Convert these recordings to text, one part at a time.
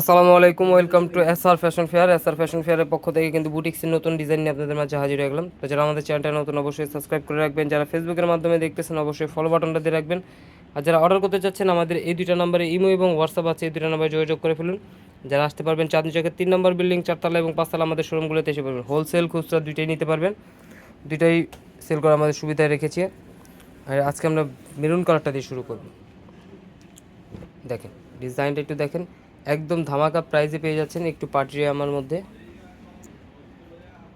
আসসালামু আলাইকুম welcome to S R fashion fair S R fashion ফেয়ারের পক্ষ থেকে কিন্তু বুটিক্সের নতুন ডিজাইন নিয়ে আপনাদের মাঝে হাজির হয়ে গেলাম। তো যারা আমাদের চ্যানেলটা নতুন অবশ্যই সাবস্ক্রাইব করে রাখবেন। যারা ফেসবুকের মাধ্যমে দেখতেছেন, অবশ্যই ফলো বাটনটা দিয়ে রাখবেন। আর যারা অর্ডার করতে চাচ্ছেন, আমাদের এই দুইটা নাম্বারে ইমো এবং হোয়াটসঅ্যাপ আছে, এই দুইটা নাম্বারে যোগাযোগ করে ফেলুন। যারা আসতে পারবেন চাঁদনি চকের তিন নম্বর বিল্ডিং চারতলা এবং পাঁচতলা আমাদের শোরুমগুলোতে এসে পারবেন। হোলসেল খুচরা দুইটাই নিতে পারবেন। দুইটাই সেল করা আমাদের সুবিধায় রেখেছি। আর আজকে আমরা মেরুন কালারটা দিয়ে শুরু করব। দেখেন ডিজাইনটা একটু দেখেন। একদম ধামাকা প্রাইজে পেয়ে যাচ্ছেন একটু পাটি আমার মধ্যে।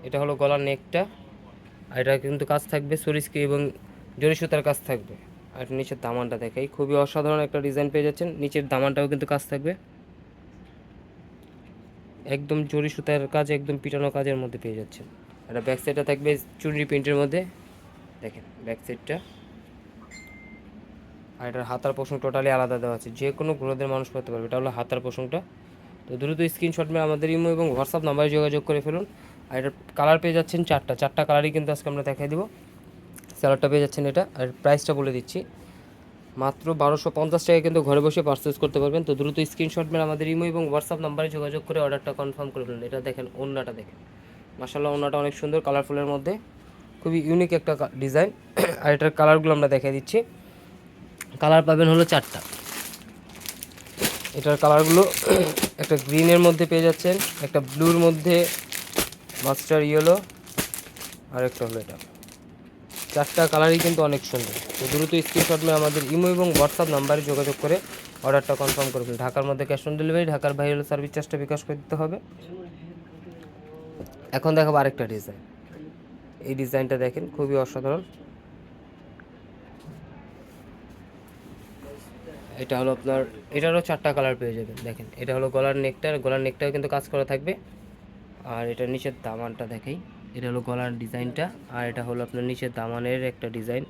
এটা হলো গলার নেকটা আর এটা কিন্তু কাজ থাকবে সরিস্কি এবং জরি সুতার কাজ থাকবে। আর নিচের দামানটা দেখাই। খুবই অসাধারণ একটা ডিজাইন পেয়ে যাচ্ছেন। নিচের দামানটাও কিন্তু কাজ থাকবে। একদম জরি সুতার কাজ, একদম পিটানো কাজের মধ্যে পেয়ে যাচ্ছেন। এটা ব্যাক সাইডটা থাকবে চুনরি প্রিন্টের মধ্যে। দেখেন ব্যাক সাইডটা আর এটার হাতার পোষণ টোটালি আলাদা দেওয়া আছে। যে কোনো গ্রহদের মানুষ করতে পারবে। এটা হলো হাতার পোষণটা তো দ্রুত স্ক্রিনশট মেরে আমাদের ইমো এবং হোয়াটসঅ্যাপ নাম্বারে যোগাযোগ করে ফেলুন। আর এটার কালার পেয়ে যাচ্ছেন চারটা। চারটা কালারই কিন্তু আজকে আমরা দেখাই দিব। স্যালাডটা পেয়ে যাচ্ছেন এটা। আর প্রাইসটা বলে দিচ্ছি। মাত্র বারোশো পঞ্চাশ টাকায় কিন্তু ঘরে বসে পারচেস করতে পারবেন। তো দ্রুত স্ক্রিনশট মেরে আমাদের ইমো এবং হোয়াটসঅ্যাপ নাম্বারে যোগাযোগ করে অর্ডারটা কনফার্ম করে ফেলুন। এটা দেখেন ওন্নাটা দেখেন। মাসাল্লাহ ওন্নাটা অনেক সুন্দর কালারফুলের মধ্যে। খুবই ইউনিক একটা ডিজাইন আর এটার কালারগুলো আমরা দেখাই দিচ্ছি। কালার পাবেন হলো চারটা। এটার কালারগুলো একটা গ্রিনের মধ্যে পেয়ে যাচ্ছেন, একটা ব্লুর মধ্যে, মাস্টার ইয়েলো, আর একটা হলো এটা। চারটা কালারই কিন্তু অনেক সুন্দর। তো দ্রুত স্ক্রিনশট মেয়ে আমাদের ইমো এবং হোয়াটসঅ্যাপ নাম্বারে যোগাযোগ করে অর্ডারটা কনফার্ম করবেন ঢাকার মধ্যে ক্যাশ অন ডেলিভারি ঢাকার বাইরে হলে সার্ভিস চার্জটা বিকাশ করে দিতে হবে। এখন দেখাবো আরেকটা ডিজাইন এই ডিজাইনটা দেখেন, খুবই অসাধারণ। এটা হলো আপনার, এটারও চারটা কালার পেয়ে যাবেন, দেখেন। এটা হলো গলার নেকটা গলার নেকটাও কিন্তু কাজ করা থাকবে। আর এটা নিচের দামানটা দেখাই, এটা হলো গলার ডিজাইনটা, আর এটা হলো আপনার নিচের দামানের একটা ডিজাইন।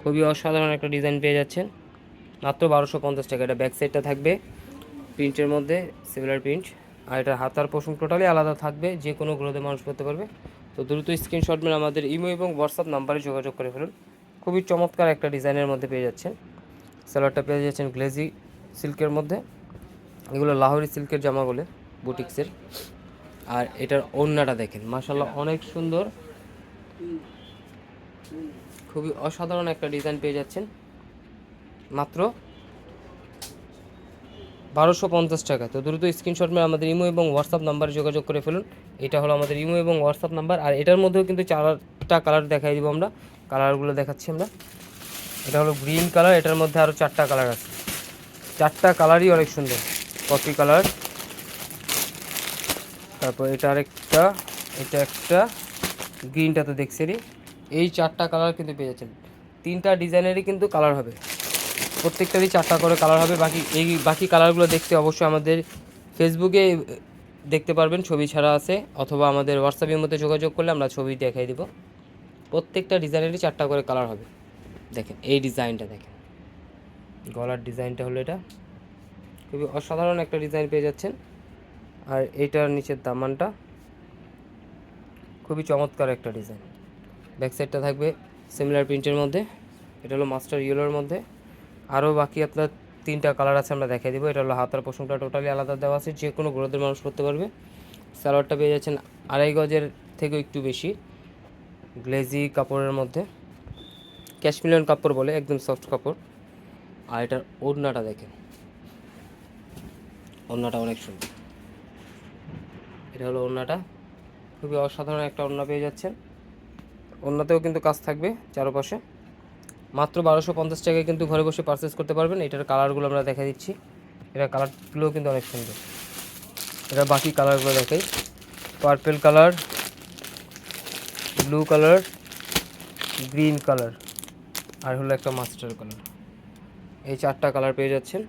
খুবই অসাধারণ একটা ডিজাইন পেয়ে যাচ্ছেন। মাত্র বারোশো পঞ্চাশ টাকা, এটা ব্যাক সাইডটা থাকবে প্রিন্টের মধ্যে সিমিলার প্রিন্ট আর এটা হাতার পোষণ টোটালি আলাদা থাকবে, যে কোনো গ্রোথে মানুষ করতে পারবে। তো দ্রুত স্ক্রিনশট মেরে আমাদের ইমো এবং হোয়াটসঅ্যাপ নাম্বারে যোগাযোগ করে ফেলুন। খুবই চমৎকার একটা ডিজাইনের মধ্যে পেয়ে যাচ্ছেন। সালোয়ারটা পেয়ে যাচ্ছেন গ্লেজি সিল্কের মধ্যে। এগুলো লাহোরি সিল্কের জামা বলে বুটিক্সের। আর এটার ওড়নাটা দেখেন মাসাল্লাহ অনেক সুন্দর। খুবই অসাধারণ একটা ডিজাইন পেয়ে যাচ্ছেন। মাত্র বারোশো পঞ্চাশ টাকা। তো দ্রুত স্ক্রিনশট মেরে আমাদের ইমো এবং হোয়াটসঅ্যাপ নাম্বারে যোগাযোগ করে ফেলুন। এটা হলো আমাদের ইমো এবং হোয়াটসঅ্যাপ নাম্বার। আর এটার মধ্যেও কিন্তু চারটা কালার দেখাই দিব আমরা। কালারগুলো দেখাচ্ছি আমরা। এটা হলো গ্রিন কালার, এটার মধ্যে আরও চারটা কালার আছে। চারটা কালারই অনেক সুন্দর, কফি কালার। তারপর এটা আরেকটা, এটা একটা, গ্রিনটা তো দেখছেনই। এই চারটা কালার কিন্তু পেয়ে যাচ্ছেন। তিনটা ডিজাইনেরই কিন্তু কালার হবে। প্রত্যেকটারই চারটা করে কালার হবে। বাকি, এই বাকি কালারগুলো দেখতে অবশ্যই আমাদের ফেসবুকে দেখতে পারবেন। ছবি ছাড়া আছে। অথবা আমাদের হোয়াটসঅ্যাপের মধ্যে যোগাযোগ করলে আমরা ছবি দেখাই দিব। প্রত্যেকটা ডিজাইনেরই চারটা করে কালার হবে। দেখেন, এই ডিজাইনটা দেখেন। গলার ডিজাইনটা হলো এটা। খুবই অসাধারণ একটা ডিজাইন পেয়ে যাচ্ছেন। আর এইটার নিচের দামানটা খুবই চমৎকার একটা ডিজাইন। ব্যাক সাইডটা থাকবে সিমিলার প্রিন্টের মধ্যে। এটা হলো মাস্টার ইয়েলোর মধ্যে। আরও বাকি আপনার তিনটা কালার আছে, আমরা দেখাই দিব। এটা হলো হাতার পোষণটা টোটালি আলাদা দেওয়া আছে। যে কোনো গ্রোথের মানুষ করতে পারবে। সালোয়ারটা পেয়ে যাচ্ছেন আড়াই গজের থেকেও একটু বেশি। গ্লেজি কাপড়ের মধ্যে। ক্যাশমিলিয়ন কাপড় বলে, একদম সফট কাপড়। আর এটার ওড়নাটা দেখেন। ওড়নাটা অনেক সুন্দর। এটা হলো ওড়নাটা। খুবই অসাধারণ একটা ওড়না পেয়ে যাচ্ছেন। ওড়নাতেও কিন্তু কাজ থাকবে চারপাশে। মাত্র বারোশো পঞ্চাশ টাকায় কিন্তু ঘরে বসে পারচেস করতে পারবেন। এটার কালারগুলো আমরা দেখা দিচ্ছি। এটার কালারগুলোও কিন্তু অনেক সুন্দর। এটা বাকি কালারগুলো দেখাই। Purple colour blue colour green colour আর হলো একটা মাস্টার কালার এই চারটা কালার পেয়ে যাচ্ছেন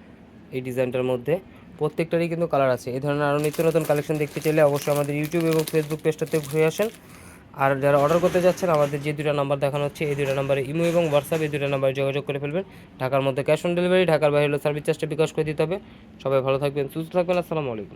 এই ডিজাইনটার মধ্যে। প্রত্যেকটারই কিন্তু কালার আছে। এই ধরনের আরও নিত্য নতুন কালেকশন দেখতে চাইলে অবশ্যই আমাদের ইউটিউব এবং ফেসবুক পেজটাতে ঘুরে আসেন। আর যারা অর্ডার করতে যাচ্ছেন, আমাদের যে দুটো নাম্বার দেখানো হচ্ছে, এই দুটো নাম্বারে ইমো এবং হোয়াটসঅ্যাপ এই দুটো নাম্বারে যোগাযোগ করে ফেলবেন। ঢাকার মধ্যে ক্যাশ অন ডেলিভারি ঢাকার বাইরে হলে সার্ভিস চার্জটা বিকাশ করে দিতে হবে। সবাই ভালো থাকবেন, সুস্থ থাকবেন, আসসালামু আলাইকুম।